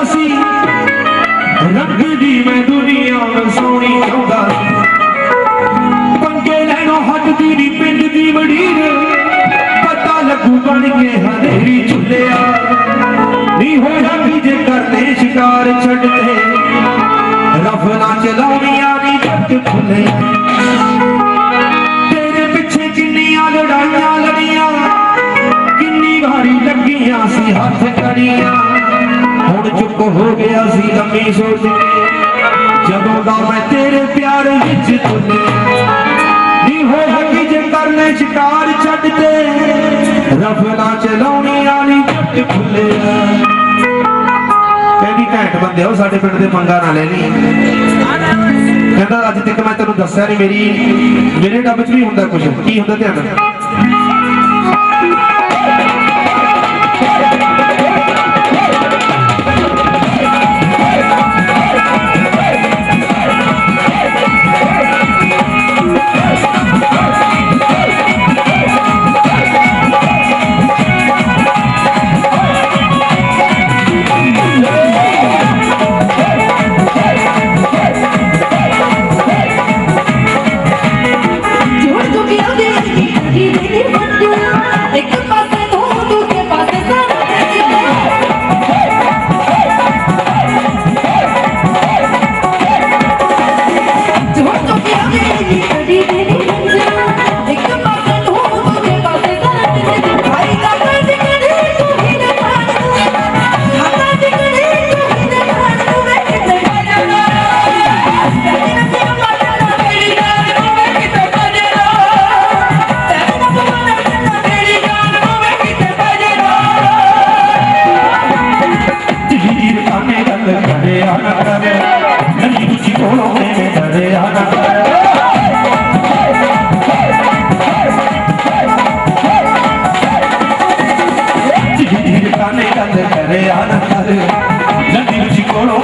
ਚਾਹੁੰਦਾ ਸੀ। ਰੰਗ ਦੀ ਮੈਂ ਦੁਨੀਆ ਵਸਾਉਣੀ ਚਾਹੁੰਦਾ ਸੀ। ਪੰਗੇ ਲੈਣੋਂ ਹਟਦੀ ਨੀ, ਪਿੰਡ ਦੀ ਵੜੀਰ ਪਤਾ ਲੱਗੂ ਬਣ ਕੇ ਹਨੇਰੀ ਝੁੱਲਿਆ ਨੀ ਹੋਇਆ ਵੀ ਜੇ ਕਰਦੇ ਸ਼ਿਕਾਰ ਛੱਡਦੇ ਰਫਲਾਂ ਚਲਾਉਣੀਆਂ ਨੀ ਜੱਟ ਫੁੱਲੇ ਤੇਰੇ ਪਿੱਛੇ ਕਿੰਨੀਆਂ ਲੜਾਈਆਂ ਲੜੀਆਂ, ਕਿੰਨੀ ਵਾਰੀ ਲੱਗੀਆਂ ਸੀ ਹੱਥ ਕੜੀਆਂ ਹੁਣ ਹੋ ਗਿਆ ਸੀ ਲੰਮੀ ਸੋਚ। ਜਦੋਂ ਦਾ ਮੈਂ ਤੇਰੇ ਪਿਆਰ ਵਿੱਚ ਤੁਲਿਆ ਨੀ ਹੋ ਹੱਕੀ ਜੇ ਕਰਨੇ ਸ਼ਿਕਾਰ ਛੱਡ ਤੇ ਰਫਲਾਂ ਚਲਾਉਣੀ ਵਾਲੀ ਜੱਟ ਖੁੱਲਿਆ ਕਹਿੰਦੀ, ਘੈਂਟ ਬੰਦੇ ਹੋ, ਸਾਡੇ ਪਿੰਡ ਦੇ ਮੰਗਾ ਨਾ ਲੈ ਲਈ ਕਹਿੰਦਾ, ਅੱਜ ਤੱਕ ਮੈਂ ਤੈਨੂੰ ਦੱਸਿਆ ਨਹੀਂ ਮੇਰੀ, ਮੇਰੇ ਡੱਬ 'ਚ ਵੀ ਹੁੰਦਾ ਕੁਝ ਕੀ ਹੁੰਦਾ ਧਿਆਨ ਜੀਰ ਕਾਨੇ ਗੱਲ ਕਰੇ ਆ ਨਾ ਕਰੇ ਕੋਲੋਂ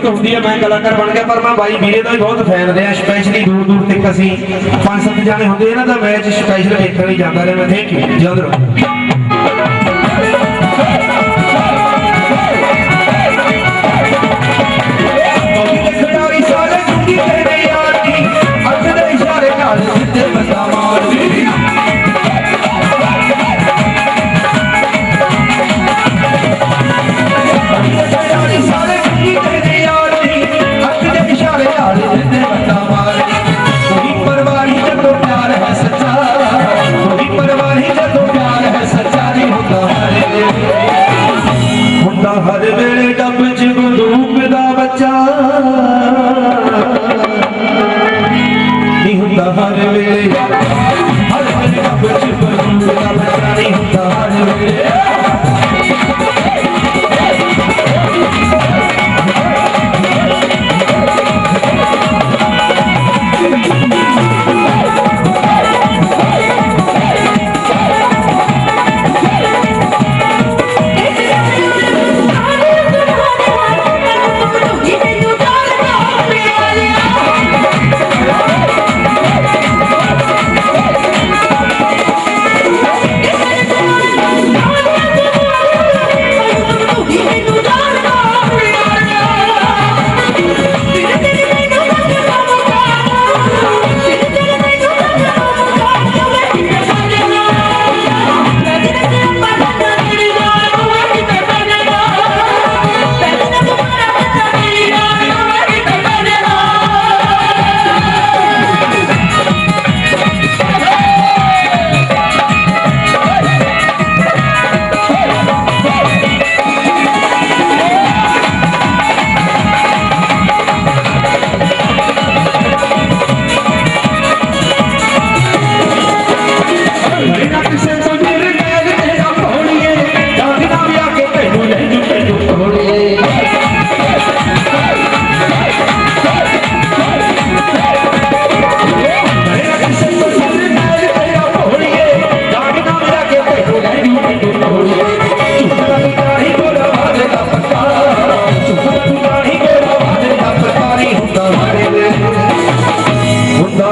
ਕਿਸਮਤ ਹੁੰਦੀ ਹੈ ਮੈਂ ਕਲਾਕਾਰ ਬਣ ਗਿਆ, ਪਰ ਮੈਂ ਬਾਈ ਵੀਰੇ ਦਾ ਵੀ ਬਹੁਤ ਫੈਨ ਰਿਹਾ ਸਪੈਸ਼ਲੀ ਦੂਰ ਦੂਰ ਤੱਕ ਅਸੀਂ ਪੰਜ ਸੱਤ ਜਾਣੇ ਹੁੰਦੇ ਇਹਨਾਂ ਦਾ ਮੈਚ ਸਪੈਸ਼ਲ ਵੇਖਣ ਲਈ ਜਾਂਦਾ ਰਿਹਾ, ਮੈਂ ਥੈਂਕ ਯੂ ਜਿਉਂਦੇ ਰਹੋ हर वेले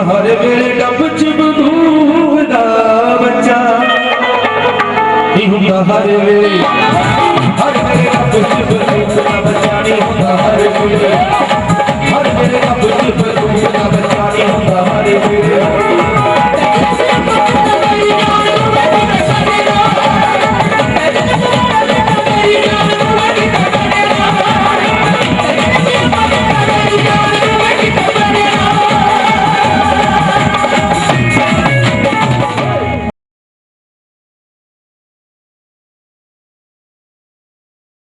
ਹਰ ਵੇਲੇ ਡੱਬ ਚ ਬਦੂਹ ਦਾ ਬੱਚਾ। ਨਹੀਂ ਹੁੰਦਾ ਹਰ ਵੇਲੇ ਹਰ ਵੇਲੇ ਡੱਬ ਚ ਬਦੂਹ ਦਾ ਬੱਚਾ, ਨਹੀਂ ਹੁੰਦਾ ਹਰ ਵੇਲੇ।